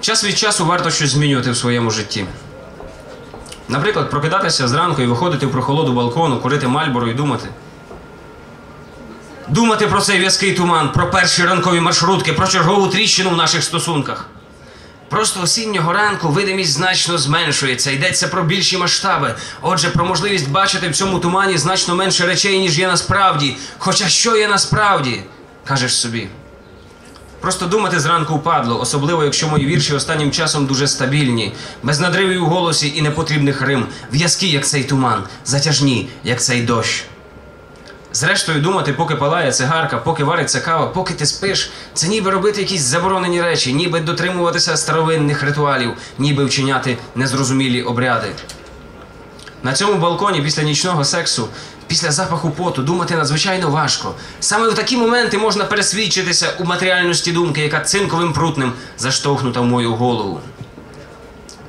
Час від часу варто щось змінювати в своєму житті. Наприклад, прокидатися зранку і виходити в прохолоду балкону, курити мальборо і думати. Думати про цей в'язкий туман, про перші ранкові маршрутки, про чергову тріщину в наших стосунках. Просто осіннього ранку видимість значно зменшується, йдеться про більші масштаби. Отже, про можливість бачити в цьому тумані значно менше речей, ніж є насправді. Хоча що є насправді, кажеш собі. Просто думати зранку впадло, особливо якщо мої вірші останнім часом дуже стабільні, без надривів у голосі і непотрібних рим, в'язкі, як цей туман, затяжні, як цей дощ. Зрештою, думати, поки палає цигарка, поки вариться кава, поки ти спиш, це ніби робити якісь заборонені речі, ніби дотримуватися старовинних ритуалів, ніби вчиняти незрозумілі обряди. На цьому балконі після нічного сексу, після запаху поту, думати надзвичайно важко. Саме в такі моменти можна пересвідчитися у матеріальності думки, яка цинковим прутнем заштовхнута в мою голову.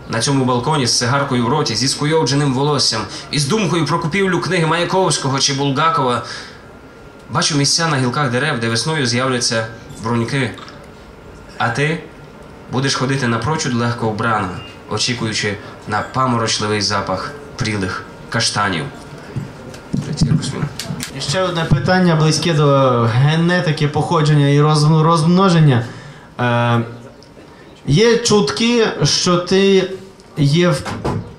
На цьому балконі з цигаркою в роті, зі скуйовдженим волоссям і з думкою про купівлю книги Маяковського чи Булгакова бачу місця на гілках дерев, де весною з'являться бруньки. А ти будеш ходити напрочуд легко вбрана, очікуючи на паморочливий запах прілих каштанів. Це якось. І ще одне питання близьке до генетики, походження і розмноження. Е, є чутки, що ти є в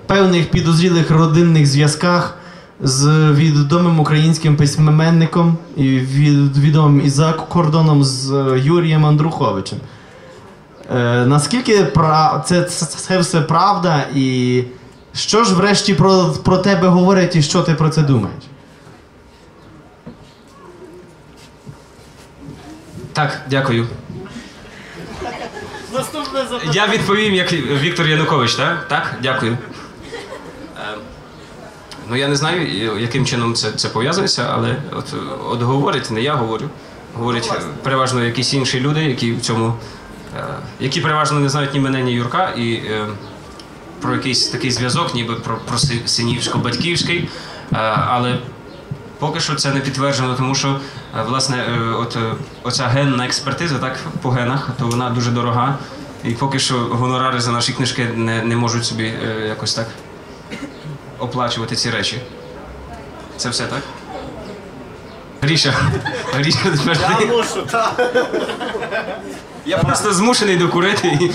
певних підозрілих родинних зв'язках з відомим українським письменником і від, відомим і за кордоном з Юрієм Андруховичем. Е, наскільки пра... це, це, це все правда, і що ж врешті про, про тебе говорять і що ти про це думаєш? Так, дякую. Я відповім як Віктор Янукович, так? Так, дякую. Е, Ну, я не знаю, яким чином це, це пов'язується, але от, от говорить, не я говорю. Говорять е, переважно якісь інші люди, які в цьому, е, які переважно не знають ні мене, ні Юрка, і е, про якийсь такий зв'язок, ніби про, про синівсько-батьківський. Але Поки що це не підтверджено, тому що власне е, от е, оця генна експертиза, так по генах, то вона дуже дорога. І поки що гонорари за наші книжки не, не можуть собі е, якось так оплачувати ці речі. Це все так? Гріша, Гріша, тепер ти. мушу, так. Я просто змушений докурити.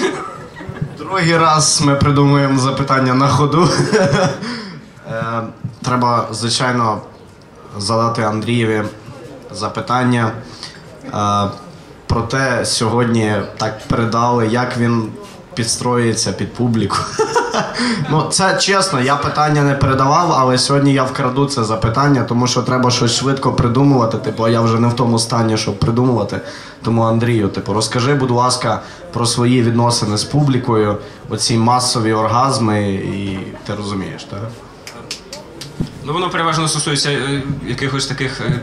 Другий раз ми придумуємо запитання на ходу. Треба, звичайно, задати Андрієві запитання. Е, Проте сьогодні так передали, як він підстроюється під публіку. Ну, це чесно, я питання не передавав, але сьогодні я вкраду це запитання, тому що треба щось швидко придумувати. Типу, я вже не в тому стані, щоб придумувати. Тому Андрію, типу, розкажи, будь ласка, про свої відносини з публікою, оці масові оргазми, і ти розумієш, так? Ну, воно переважно стосується е, якихось таких е,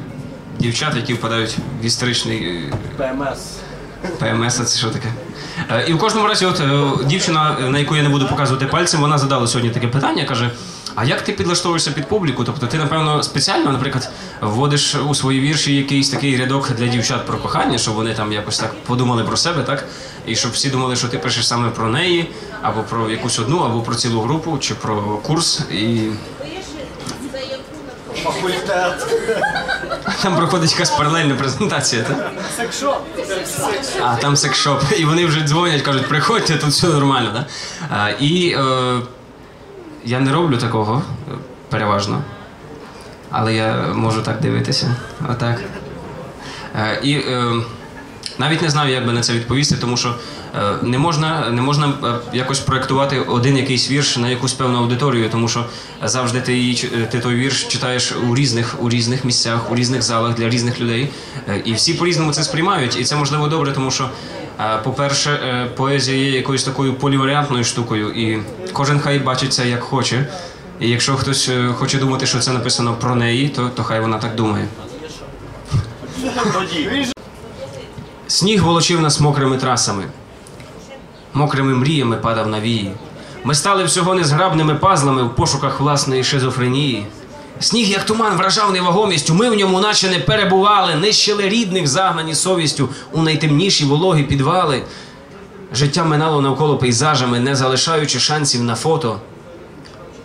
дівчат, які впадають в історичний е, ПМС. ПМС, це що таке? Е, І в кожному разі, от е, дівчина, на яку я не буду показувати пальцем, вона задала сьогодні таке питання, каже. А як ти підлаштовуєшся під публіку? Тобто ти, напевно, спеціально, наприклад, вводиш у свої вірші якийсь такий рядок для дівчат про кохання, щоб вони там якось так подумали про себе, так? І щоб всі думали, що ти пишеш саме про неї, або про якусь одну, або про цілу групу, чи про курс. І там проходить якась паралельна презентація, так? Секшоп. А, там секшоп. І вони вже дзвонять, кажуть, приходьте, тут все нормально. Да? А, і е, я не роблю такого переважно. Але я можу так дивитися. Отак. Е, і е, навіть не знаю, як би на це відповісти, тому що не можна, не можна е, якось проєктувати один якийсь вірш на якусь певну аудиторію, тому що завжди ти, її, е, ти той вірш читаєш у різних, у різних місцях, у різних залах для різних людей. Е, І всі по-різному це сприймають. І це можливо добре, тому що, е, по-перше, е, поезія є якоюсь такою поліваріантною штукою, і кожен хай бачить це як хоче. І якщо хтось е, хоче думати, що це написано про неї, то, то хай вона так думає. Сніг волочив нас мокрими трасами, мокрими мріями падав на вії. Ми стали всього незграбними пазлами в пошуках власної шизофренії. Сніг, як туман, вражав невагомістю. Ми в ньому, наче не перебували, нищили рідних, загнані совістю у найтемніші вологі підвали. Життя минало навколо пейзажами, не залишаючи шансів на фото.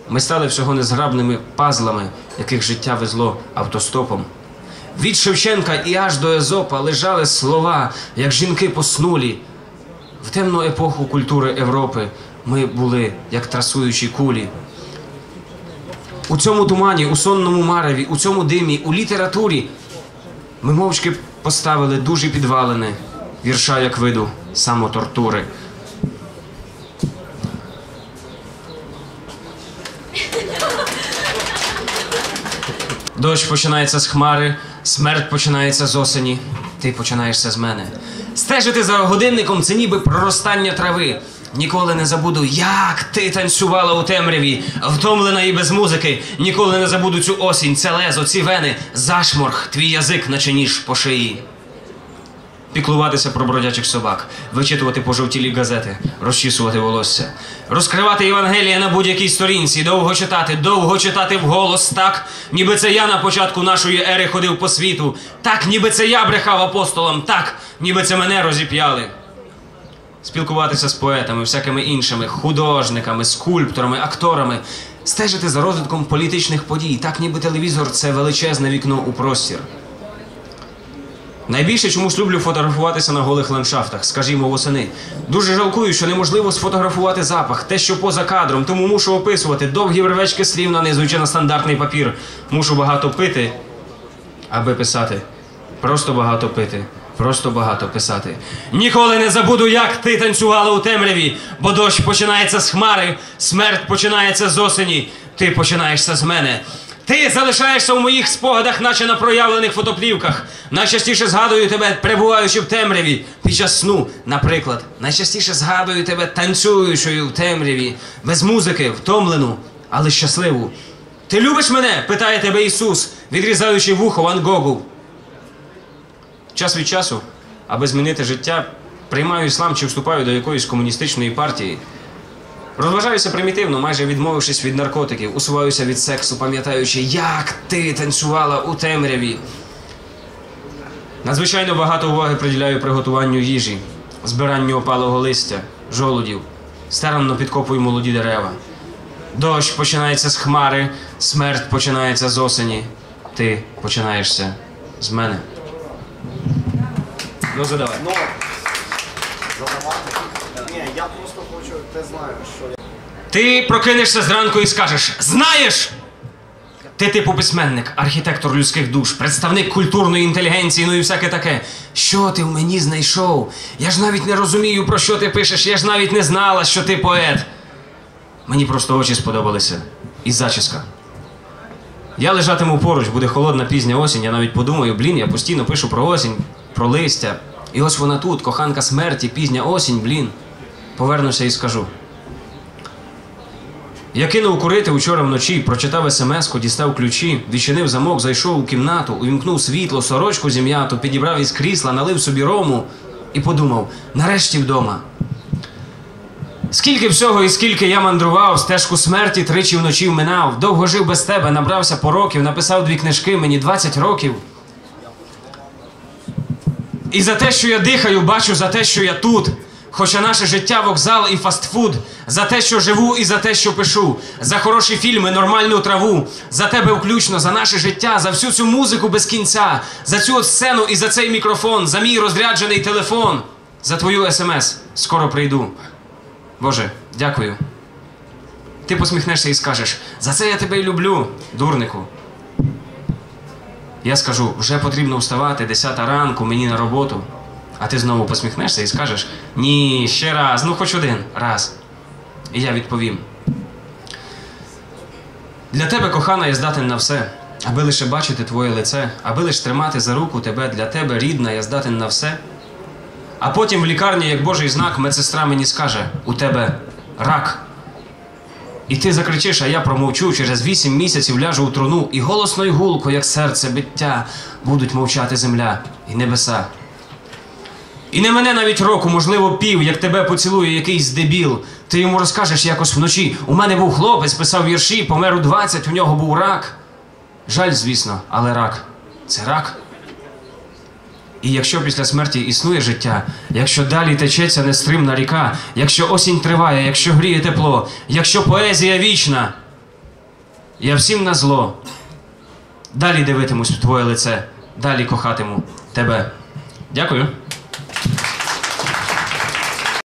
Ми стали всього незграбними пазлами, яких життя везло автостопом. Від Шевченка і аж до Езопа лежали слова, як жінки поснулі. В темну епоху культури Європи ми були як трасуючі кулі. У цьому тумані, у сонному мареві, у цьому димі, у літературі ми мовчки поставили дужі підвалини, вірша як виду самотортури. Дощ починається з хмари, смерть починається з осені. Ти починаєшся з мене. Стежити за годинником це ніби проростання трави. Ніколи не забуду, як ти танцювала у темряві, втомлена і без музики. Ніколи не забуду цю осінь, це лезо, ці вени, зашморг, твій язик, наче ніж по шиї. Піклуватися про бродячих собак, вичитувати пожовтілі газети, розчісувати волосся, розкривати Євангелія на будь-якій сторінці, довго читати, довго читати вголос, так, ніби це я на початку нашої ери ходив по світу, так, ніби це я брехав апостолам, так, ніби це мене розіп'яли. Спілкуватися з поетами, всякими іншими, художниками, скульпторами, акторами, стежити за розвитком політичних подій, так ніби телевізор це величезне вікно у простір. Найбільше чомусь люблю фотографуватися на голих ландшафтах, скажімо, восени. Дуже жалкую, що неможливо сфотографувати запах, те, що поза кадром, тому мушу описувати довгі вервечки слів, нанизуючи на стандартний папір. Мушу багато пити, аби писати. Просто багато пити. Просто багато писати. Ніколи не забуду, як ти танцювала у темряві, бо дощ починається з хмари, смерть починається з осені, ти починаєшся з мене. Ти залишаєшся у моїх спогадах, наче на проявлених фотоплівках. Найчастіше згадую тебе, перебуваючи в темряві під час сну, наприклад. Найчастіше згадую тебе танцюючою в темряві, без музики, втомлену, але щасливу. Ти любиш мене? питає тебе Ісус, відрізаючи вухо Ван Гогу. Час від часу, аби змінити життя, приймаю іслам чи вступаю до якоїсь комуністичної партії. Розважаюся примітивно, майже відмовившись від наркотиків, усуваюся від сексу, пам'ятаючи, як ти танцювала у темряві. Надзвичайно багато уваги приділяю приготуванню їжі, збиранню опалого листя, жолудів, старанно підкопую молоді дерева. Дощ починається з хмари, смерть починається з осені. Ти починаєшся з мене. Ну, задавай. Ні, я просто хочу, ти знаєш, що я. Ти прокинешся зранку і скажеш: Знаєш! Ти типу письменник, архітектор людських душ, представник культурної інтелігенції, ну і всяке таке. Що ти в мені знайшов? Я ж навіть не розумію, про що ти пишеш, я ж навіть не знала, що ти поет. Мені просто очі сподобалися. І зачіска. Я лежатиму поруч, буде холодна пізня осінь. Я навіть подумаю, блін, я постійно пишу про осінь, про листя. І ось вона тут, коханка смерті, пізня осінь, блін. Повернуся і скажу. Я кинув курити вчора вночі, прочитав смс-ку, дістав ключі, відчинив замок, зайшов у кімнату, увімкнув світло, сорочку зім'яту, підібрав із крісла, налив собі рому і подумав: нарешті вдома. Скільки всього і скільки я мандрував, стежку смерті тричі вночі вминав, довго жив без тебе, набрався пороків, написав дві книжки, мені 20 років. І за те, що я дихаю, бачу за те, що я тут. Хоча наше життя вокзал і фастфуд, за те, що живу, і за те, що пишу, за хороші фільми, нормальну траву, за тебе включно, за наше життя, за всю цю музику без кінця, за цю от сцену і за цей мікрофон, за мій розряджений телефон, за твою смс. Скоро прийду. Боже, дякую. Ти посміхнешся і скажеш: за це я тебе й люблю, дурнику. Я скажу, вже потрібно вставати 10 ранку мені на роботу. А ти знову посміхнешся і скажеш: Ні, ще раз, ну хоч один раз. І я відповім: Для тебе, кохана, я здатен на все, аби лише бачити твоє лице, аби лише тримати за руку тебе, для тебе, рідна, я здатен на все. А потім в лікарні, як Божий знак, медсестра мені скаже: у тебе рак. І ти закричиш, а я промовчу, через вісім місяців ляжу у труну, і голосно й гулко, як серце биття, будуть мовчати земля і небеса. І не мене навіть року, можливо, пів, як тебе поцілує якийсь дебіл. Ти йому розкажеш якось вночі. У мене був хлопець, писав вірші, помер у 20, у нього був рак. Жаль, звісно, але рак. Це рак. І якщо після смерті існує життя, якщо далі течеться нестримна ріка, якщо осінь триває, якщо гріє тепло, якщо поезія вічна, я всім на зло. Далі дивитимусь в твоє лице, далі кохатиму тебе. Дякую.